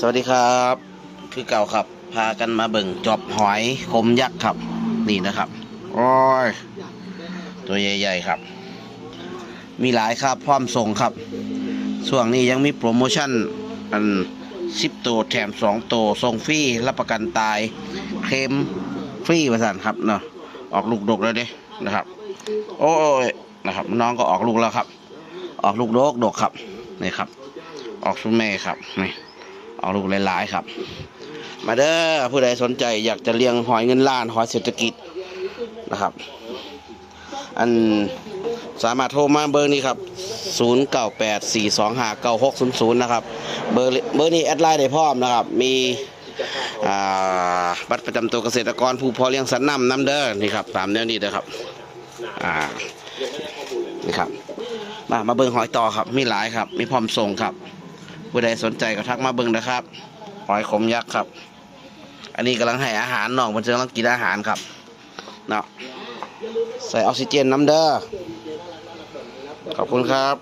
สวัสดีครับ คือเก่าครับ พากันมาเบิ่งจอบหอยคมยักษ์ครับ นี่นะครับโอ้ยตัวใหญ่ ๆ ครับ มีหลายครับพร้อมส่งครับ ช่วงนี้ยังมีโปรโมชั่นอันสิบตัวแถมสองตัวส่งฟรีรับประกันตาย เคลมฟรีประสานครับเนาะออกลูกดกแล้วเด้นะครับ โอ้ยนะครับ น้องก็ออกลูกแล้วครับ ออกลูกดกดกครับนี่ครับ ออกชุดแม่ครับนี่ ออกลูกหลายๆครับ มาเด้อผู้ใดสนใจอยากจะเลี้ยงหอยเงินล้านหอยเศรษฐกิจนะครับ อันสามารถโทรมาเบอร์นี้ครับ 0984259600 นะครับ เบอร์เบอร์นี้แอดไลน์ได้พร้อมนะครับ มีบัตรประจำตัวเกษตรกรผู้พอเลี้ยงสัตว์น้ำน้ำเด้อนี่ครับตามแนวนี้นะครับอ่านี่ครับมามาเบิ่งหอยต่อครับ มีหลายครับ มีพร้อมส่งครับ ผู้ใดสนใจก็ทักมาเบิ่งนะครับหอยขมยักษ์ครับ อันนี้กำลังให้อาหารน้องมันกำลังกินอาหารครับเนาะใส่ออกซิเจนน้ำเด้อขอบคุณครับ